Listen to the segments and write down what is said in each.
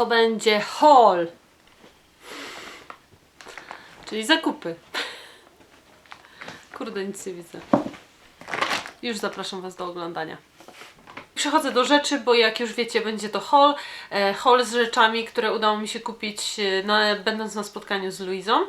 to będzie haul. Czyli zakupy. Kurde, nic nie widzę. Już zapraszam Was do oglądania. Przechodzę do rzeczy, bo jak już wiecie, będzie to haul. E, haul z rzeczami, które udało mi się kupić, e, na, będąc na spotkaniu z Luizą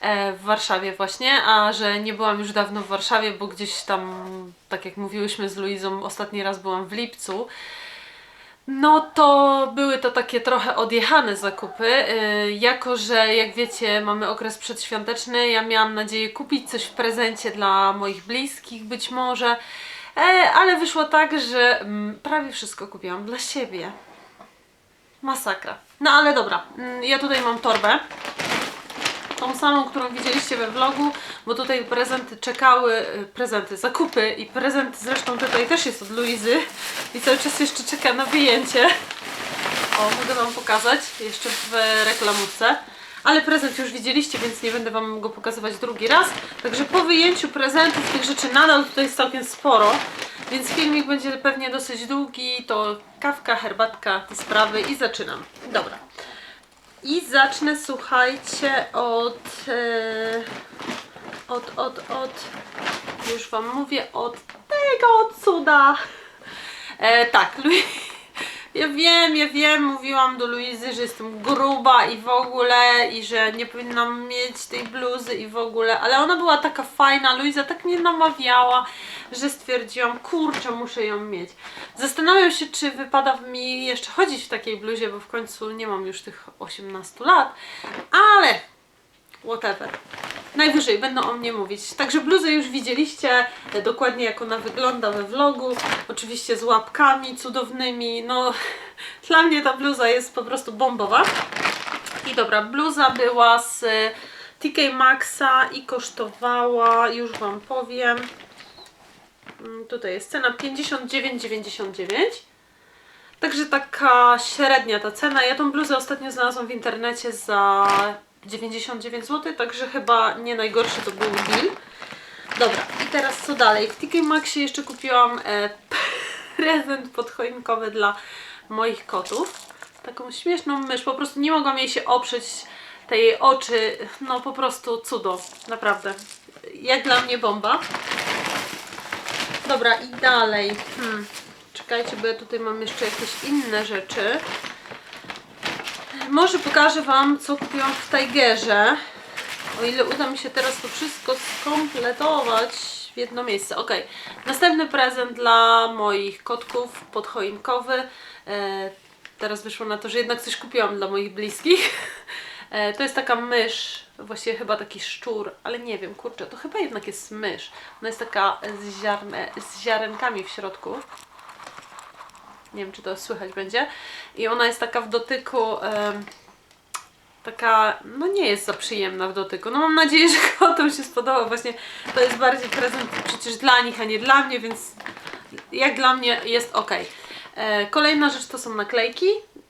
e, w Warszawie właśnie, a że nie byłam już dawno w Warszawie, bo gdzieś tam, tak jak mówiłyśmy z Luizą, ostatni raz byłam w lipcu. No to były to takie trochę odjechane zakupy, yy, jako że jak wiecie mamy okres przedświąteczny, ja miałam nadzieję kupić coś w prezencie dla moich bliskich być może, e, ale wyszło tak, że mm, prawie wszystko kupiłam dla siebie. Masakra. No ale dobra, mm, ja tutaj mam torbę, tą samą, którą widzieliście we vlogu, bo tutaj prezenty czekały, y, prezenty, zakupy i prezent zresztą tutaj też jest od Luizy i cały czas jeszcze czeka na wyjęcie. O, mogę Wam pokazać jeszcze w reklamówce. Ale prezent już widzieliście, więc nie będę Wam go pokazywać drugi raz. Także po wyjęciu prezentów tych rzeczy nadal tutaj jest całkiem sporo, więc filmik będzie pewnie dosyć długi. To kawka, herbatka, te sprawy i zaczynam. Dobra. I zacznę, słuchajcie, od, e, od, od, od, już Wam mówię, od tego cuda. E, tak, Lu- ja wiem, ja wiem, mówiłam do Luizy, że jestem gruba i w ogóle, i że nie powinnam mieć tej bluzy i w ogóle, ale ona była taka fajna, Luiza tak mnie namawiała, że stwierdziłam, kurczę, muszę ją mieć. Zastanawiam się, czy wypada mi jeszcze chodzić w takiej bluzie, bo w końcu nie mam już tych 18 lat, ale whatever. Najwyżej będą o mnie mówić. Także bluzę już widzieliście, e, dokładnie jak ona wygląda we vlogu. Oczywiście z łapkami cudownymi. No, dla mnie ta bluza jest po prostu bombowa. I dobra, bluza była z e, TK Maxa i kosztowała, już Wam powiem, Mm, tutaj jest cena 59,99. Także taka średnia ta cena. Ja tą bluzę ostatnio znalazłam w internecie za 99 zł, także chyba nie najgorszy to był deal. Dobra, i teraz co dalej? W TK Maxie jeszcze kupiłam e, prezent podchoinkowy dla moich kotów. Taką śmieszną mysz, po prostu nie mogłam jej się oprzeć, te jej oczy, no po prostu cudo, naprawdę. Jak dla mnie bomba. Dobra, i dalej. Hmm. Czekajcie, bo ja tutaj mam jeszcze jakieś inne rzeczy. Może pokażę Wam, co kupiłam w Tigerze. O ile uda mi się teraz to wszystko skompletować w jedno miejsce. Ok, następny prezent dla moich kotków podchoinkowy. E, teraz wyszło na to, że jednak coś kupiłam dla moich bliskich. E, to jest taka mysz, właściwie chyba taki szczur, ale nie wiem, kurczę, to chyba jednak jest mysz. Ona jest taka z, ziarne, z ziarenkami w środku. Nie wiem, czy to słychać będzie. I ona jest taka w dotyku. taka, no nie jest za przyjemna w dotyku. No mam nadzieję, że kotom się spodoba. Właśnie to jest bardziej prezent przecież dla nich, a nie dla mnie, więc jak dla mnie jest ok. E, Kolejna rzecz to są naklejki.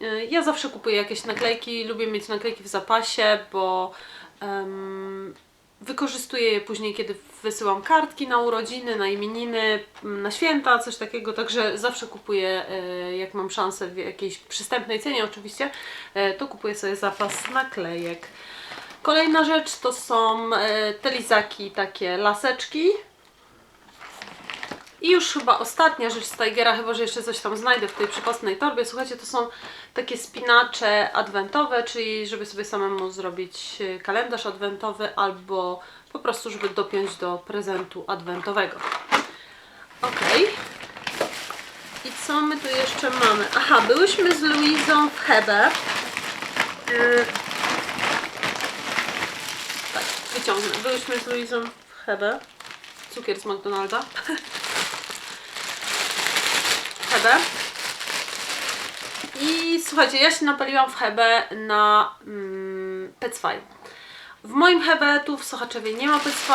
E, Ja zawsze kupuję jakieś naklejki, lubię mieć naklejki w zapasie, bo em, wykorzystuję je później, kiedy wysyłam kartki na urodziny, na imieniny, na święta, coś takiego, także zawsze kupuję, e, jak mam szansę w jakiejś przystępnej cenie oczywiście, e, to kupuję sobie zapas naklejek. Kolejna rzecz to są e, te lizaki, takie laseczki. I już chyba ostatnia rzecz z Tigera, chyba że jeszcze coś tam znajdę w tej przekąsnej torbie. Słuchajcie, to są takie spinacze adwentowe, czyli żeby sobie samemu zrobić e, kalendarz adwentowy albo po prostu, żeby dopiąć do prezentu adwentowego. Ok. I co my tu jeszcze mamy? Aha, byłyśmy z Luizą w Hebe. Yy. Tak, wyciągnę. Byłyśmy z Luizą w Hebe. Cukier z McDonalda. Hebe. I słuchajcie, ja się napaliłam w Hebe na mm. W moim Hebe tu w Sochaczewie nie ma Petsfy,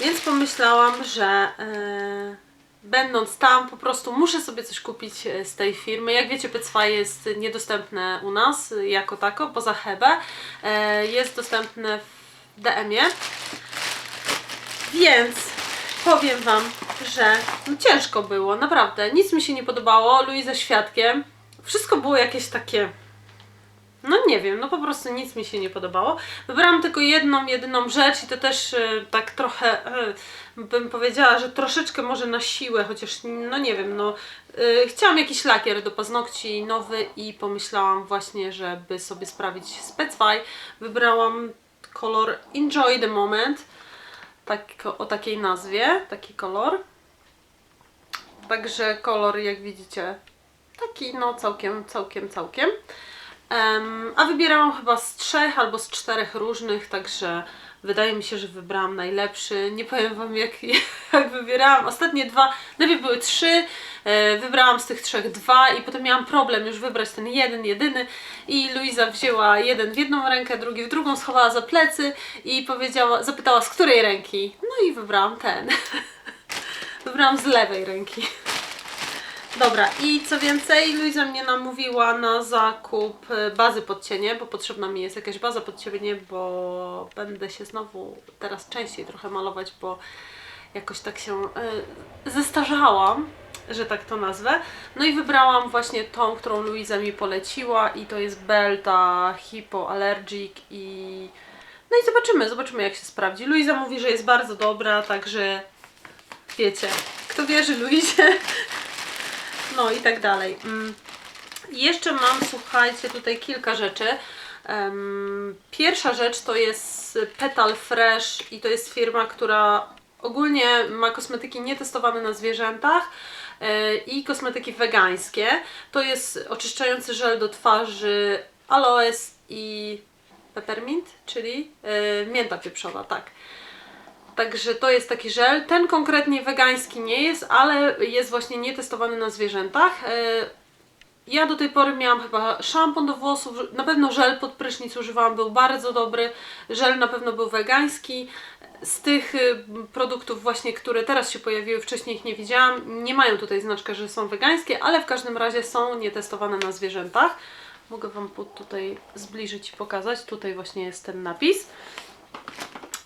więc pomyślałam, że e, będąc tam po prostu muszę sobie coś kupić e, z tej firmy. Jak wiecie Petsfy jest niedostępne u nas e, jako tako, poza Hebe. E, jest dostępne w DM-ie. Więc powiem Wam, że no ciężko było, naprawdę. Nic mi się nie podobało. Luiza świadkiem. Wszystko było jakieś takie No nie wiem, no po prostu nic mi się nie podobało. Wybrałam tylko jedną, jedyną rzecz i to też e, tak trochę, e, bym powiedziała, że troszeczkę może na siłę, chociaż no nie wiem, no e, chciałam jakiś lakier do paznokci nowy i pomyślałam właśnie, żeby sobie sprawić Specfy. Wybrałam kolor Enjoy the Moment, tak, o takiej nazwie, taki kolor. Także kolor, jak widzicie, taki no całkiem, całkiem, całkiem. Em, a wybierałam chyba z trzech albo z czterech różnych, także wydaje mi się, że wybrałam najlepszy. Nie powiem Wam jak, jak wybierałam. Ostatnie dwa, najpierw były trzy, e, wybrałam z tych trzech dwa i potem miałam problem już wybrać ten jeden, jedyny i Luiza wzięła jeden w jedną rękę, drugi w drugą, schowała za plecy i powiedziała, zapytała z której ręki. No i wybrałam ten. wybrałam z lewej ręki. Dobra, i co więcej, Luiza mnie namówiła na zakup e, bazy pod cienie, bo potrzebna mi jest jakaś baza pod cienie, bo będę się znowu teraz częściej trochę malować, bo jakoś tak się e, zestarzałam, że tak to nazwę. No i wybrałam właśnie tą, którą Luiza mi poleciła i to jest Belta Hypoallergic i... No i zobaczymy, zobaczymy jak się sprawdzi. Luiza mówi, że jest bardzo dobra, także wiecie, kto wierzy Luizie, no i tak dalej. Mm. Jeszcze mam, słuchajcie, tutaj kilka rzeczy. Pierwsza rzecz to jest Petal Fresh i to jest firma, która ogólnie ma kosmetyki nietestowane na zwierzętach e, i kosmetyki wegańskie. To jest oczyszczający żel do twarzy aloes i peppermint, czyli e, mięta pieprzowa, tak. Także to jest taki żel. Ten konkretnie wegański nie jest, ale jest właśnie nietestowany na zwierzętach. E, Ja do tej pory miałam chyba szampon do włosów, na pewno żel pod prysznic używałam, był bardzo dobry. Żel na pewno był wegański. Z tych y, produktów właśnie, które teraz się pojawiły, wcześniej ich nie widziałam, nie mają tutaj znaczka, że są wegańskie, ale w każdym razie są nietestowane na zwierzętach. Mogę Wam tutaj zbliżyć i pokazać. Tutaj właśnie jest ten napis.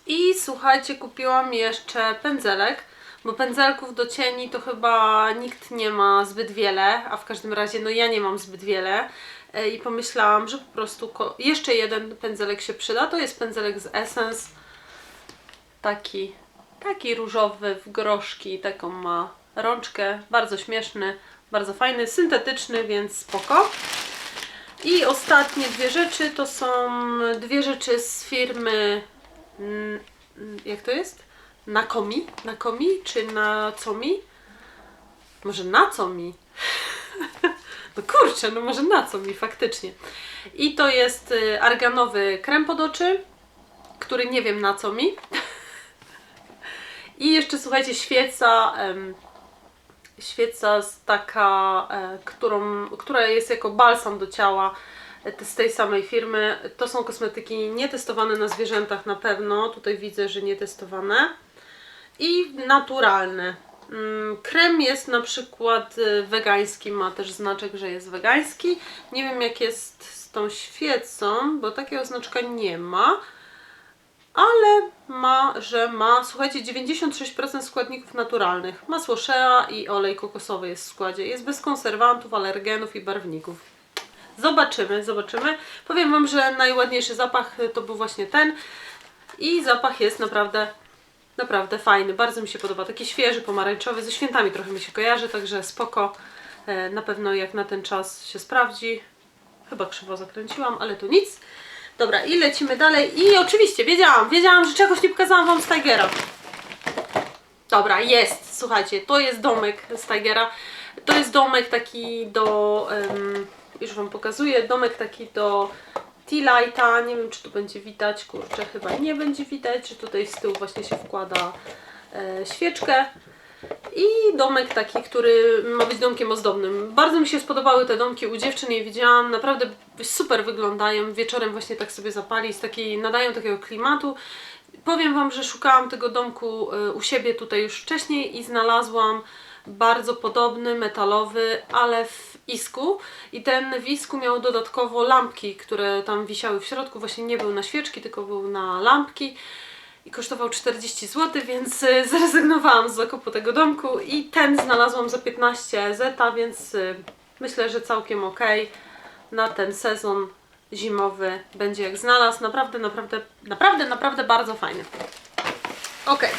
I słuchajcie, kupiłam jeszcze pędzelek, bo pędzelków do cieni to chyba nikt nie ma zbyt wiele, a w każdym razie no ja nie mam zbyt wiele. E, I pomyślałam, że po prostu jeszcze jeden pędzelek się przyda. To jest pędzelek z Essence. Taki, taki różowy w groszki, taką ma rączkę, bardzo śmieszny, bardzo fajny, syntetyczny, więc spoko. I ostatnie dwie rzeczy to są dwie rzeczy z firmy jak to jest? Nakomi? Nakomi czy na co mi? Może na co mi? No kurczę, no może na co mi faktycznie. I to jest y, arganowy krem pod oczy, który nie wiem na co mi. I jeszcze słuchajcie, świeca, świeca taka, e, którą, która jest jako balsam do ciała z tej samej firmy. To są kosmetyki nietestowane na zwierzętach na pewno. Tutaj widzę, że nietestowane. I naturalne. Mm, Krem jest na przykład y, wegański, ma też znaczek, że jest wegański. Nie wiem jak jest z tą świecą, bo takiego znaczka nie ma. Ale ma, że ma, słuchajcie, 96% składników naturalnych. Masło shea i olej kokosowy jest w składzie. Jest bez konserwantów, alergenów i barwników. Zobaczymy, zobaczymy. Powiem Wam, że najładniejszy zapach to był właśnie ten. I zapach jest naprawdę, naprawdę fajny. Bardzo mi się podoba. Taki świeży, pomarańczowy. Ze świętami trochę mi się kojarzy, także spoko. E, Na pewno jak na ten czas się sprawdzi. Chyba krzywo zakręciłam, ale to nic. Dobra, i lecimy dalej. I oczywiście, wiedziałam, wiedziałam, że czegoś nie pokazałam Wam z Tigera. Dobra, jest, słuchajcie, to jest domek z Tigera. To jest domek taki do, em, już Wam pokazuję, domek taki do tea lighta. Nie wiem, czy tu będzie widać, kurczę, chyba nie będzie widać, że tutaj z tyłu właśnie się wkłada e, świeczkę. I domek taki, który ma być domkiem ozdobnym. Bardzo mi się spodobały te domki u dziewczyn, je widziałam, naprawdę super wyglądają. Wieczorem właśnie tak sobie zapalić, taki, nadają takiego klimatu. Powiem Wam, że szukałam tego domku y, u siebie tutaj już wcześniej i znalazłam bardzo podobny, metalowy, ale w isku. I ten w isku miał dodatkowo lampki, które tam wisiały w środku. Właśnie nie był na świeczki, tylko był na lampki i kosztował 40 zł, więc y, zrezygnowałam z zakupu tego domku i ten znalazłam za 15 zeta, więc y, myślę, że całkiem ok na ten sezon zimowy będzie jak znalazł. Naprawdę, naprawdę, naprawdę, naprawdę bardzo fajny. Okej.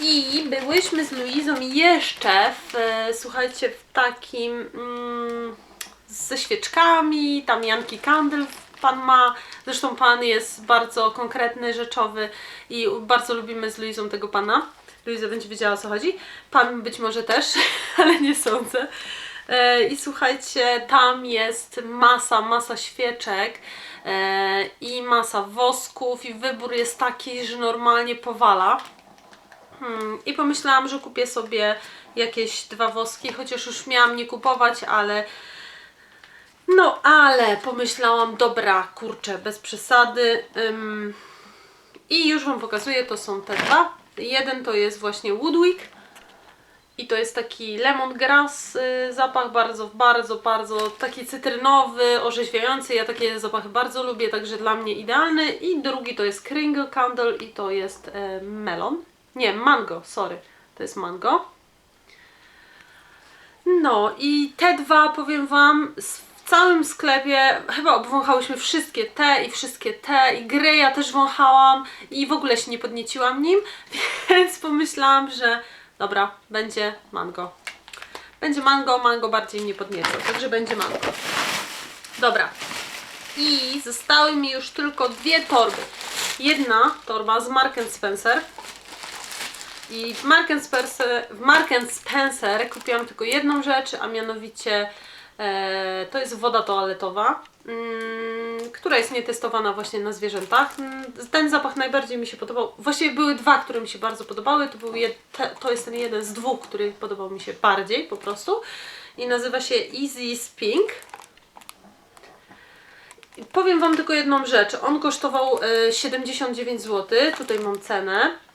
I byłyśmy z Luizą jeszcze w, słuchajcie, w takim mm, ze świeczkami, tam Janki Candle pan ma. Zresztą pan jest bardzo konkretny, rzeczowy i bardzo lubimy z Luizą tego pana. Luiza będzie wiedziała o co chodzi. Pan być może też, ale nie sądzę. E, I słuchajcie, tam jest masa, masa świeczek e, i masa wosków i wybór jest taki, że normalnie powala. Hmm, I pomyślałam, że kupię sobie jakieś dwa woski, chociaż już miałam nie kupować, ale no ale pomyślałam, dobra, kurczę, bez przesady. Ym, I już Wam pokazuję, to są te dwa. Jeden to jest właśnie Woodwick i to jest taki lemongrass y, zapach, bardzo, bardzo, bardzo taki cytrynowy, orzeźwiający. Ja takie zapachy bardzo lubię, także dla mnie idealny. I drugi to jest Kringle Candle i to jest e, melon. Nie, mango, sorry, to jest mango. No i te dwa, powiem Wam, w całym sklepie chyba obwąchałyśmy wszystkie te i wszystkie te i gry ja też wąchałam i w ogóle się nie podnieciłam nim, więc pomyślałam, że dobra, będzie mango. Będzie mango, mango bardziej mnie podnieca, także będzie mango. Dobra. I zostały mi już tylko dwie torby. Jedna torba z Mark Spencer. I w Mark Spencer, w Mark Spencer kupiłam tylko jedną rzecz, a mianowicie e, to jest woda toaletowa, mm, która jest nietestowana właśnie na zwierzętach. Mm, Ten zapach najbardziej mi się podobał. Właściwie były dwa, które mi się bardzo podobały. To, był jed, to jest ten jeden z dwóch, który podobał mi się bardziej po prostu. I nazywa się Easy Spink. Powiem Wam tylko jedną rzecz. On kosztował e, 79 zł. Tutaj mam cenę.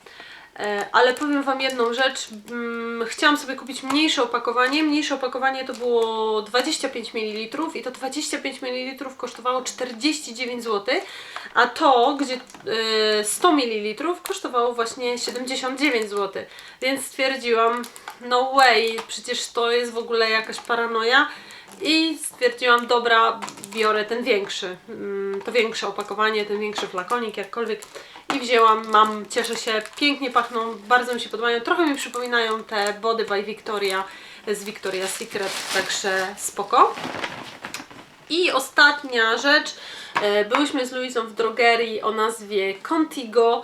E, Ale powiem Wam jedną rzecz. Mm, Chciałam sobie kupić mniejsze opakowanie. Mniejsze opakowanie to było 25 ml i to 25 ml kosztowało 49 zł, a to, gdzie e, 100 ml kosztowało właśnie 79 zł. Więc stwierdziłam, no way, przecież to jest w ogóle jakaś paranoja. I stwierdziłam, dobra, biorę ten większy, mm, to większe opakowanie, ten większy flakonik, jakkolwiek. I wzięłam, mam, cieszę się, pięknie pachną, bardzo mi się podobają. Trochę mi przypominają te Body by Victoria z Victoria's Secret, także spoko. I ostatnia rzecz, e, byłyśmy z Luizą w drogerii o nazwie Contigo.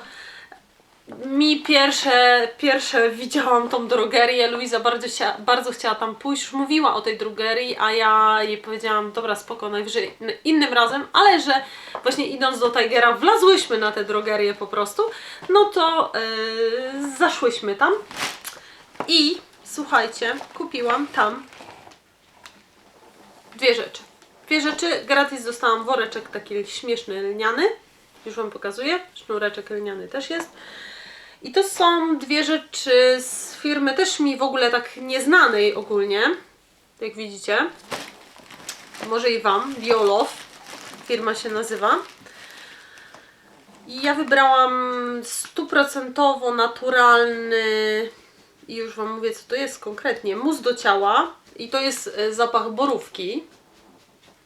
Mi pierwsze, pierwsze widziałam tą drogerię, Luiza bardzo, bardzo chciała tam pójść, już mówiła o tej drogerii, a ja jej powiedziałam, dobra spoko, najwyżej innym razem, ale że właśnie idąc do Tigera wlazłyśmy na tę drogerię po prostu, no to yy, zaszłyśmy tam i słuchajcie, kupiłam tam dwie rzeczy. Dwie rzeczy, gratis dostałam woreczek taki śmieszny lniany, już Wam pokazuję, sznureczek lniany też jest. I to są dwie rzeczy z firmy też mi w ogóle tak nieznanej ogólnie, jak widzicie. Może i Wam, Biolow, firma się nazywa. I ja wybrałam stuprocentowo naturalny i już Wam mówię co to jest konkretnie, mus do ciała i to jest e, zapach borówki.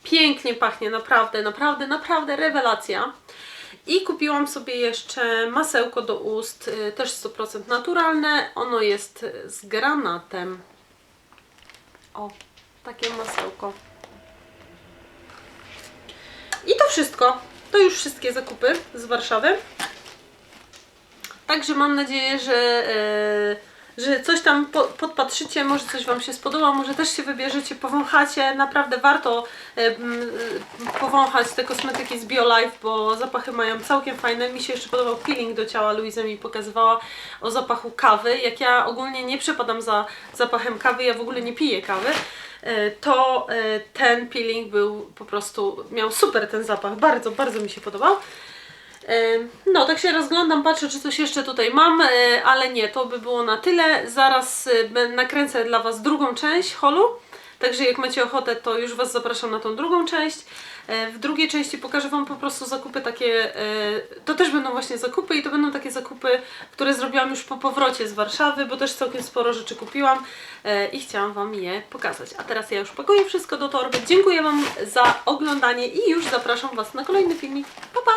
Pięknie pachnie, naprawdę, naprawdę, naprawdę rewelacja. I kupiłam sobie jeszcze masełko do ust, y, też 100% naturalne. Ono jest z granatem. O, takie masełko. I to wszystko. To już wszystkie zakupy z Warszawy. Także mam nadzieję, że, e, że coś tam po, podpatrzycie, może coś Wam się spodoba, może też się wybierzecie, powąchacie. Naprawdę warto e, e, powąchać te kosmetyki z BioLife, bo zapachy mają całkiem fajne. Mi się jeszcze podobał peeling do ciała, Luiza mi pokazywała o zapachu kawy. Jak ja ogólnie nie przepadam za zapachem kawy, ja w ogóle nie piję kawy, e, to ten peeling był po prostu, miał super ten zapach, bardzo, bardzo mi się podobał. No, tak się rozglądam, patrzę, czy coś jeszcze tutaj mam, y, ale nie, to by było na tyle. Zaraz bę- nakręcę dla Was drugą część holu, Także jak macie ochotę, to już Was zapraszam na tą drugą część. E, W drugiej części pokażę Wam po prostu zakupy takie, e, to też będą właśnie zakupy i to będą takie zakupy, które zrobiłam już po powrocie z Warszawy, bo też całkiem sporo rzeczy kupiłam e, i chciałam Wam je pokazać. A teraz ja już pakuję wszystko do torby. Dziękuję Wam za oglądanie i już zapraszam Was na kolejny filmik. Pa, pa!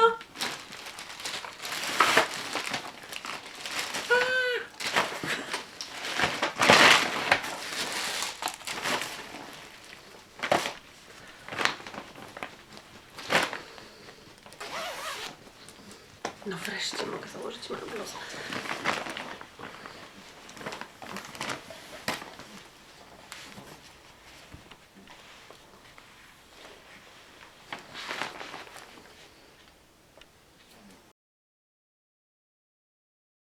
No wreszcie mogę założyć moją bluzę.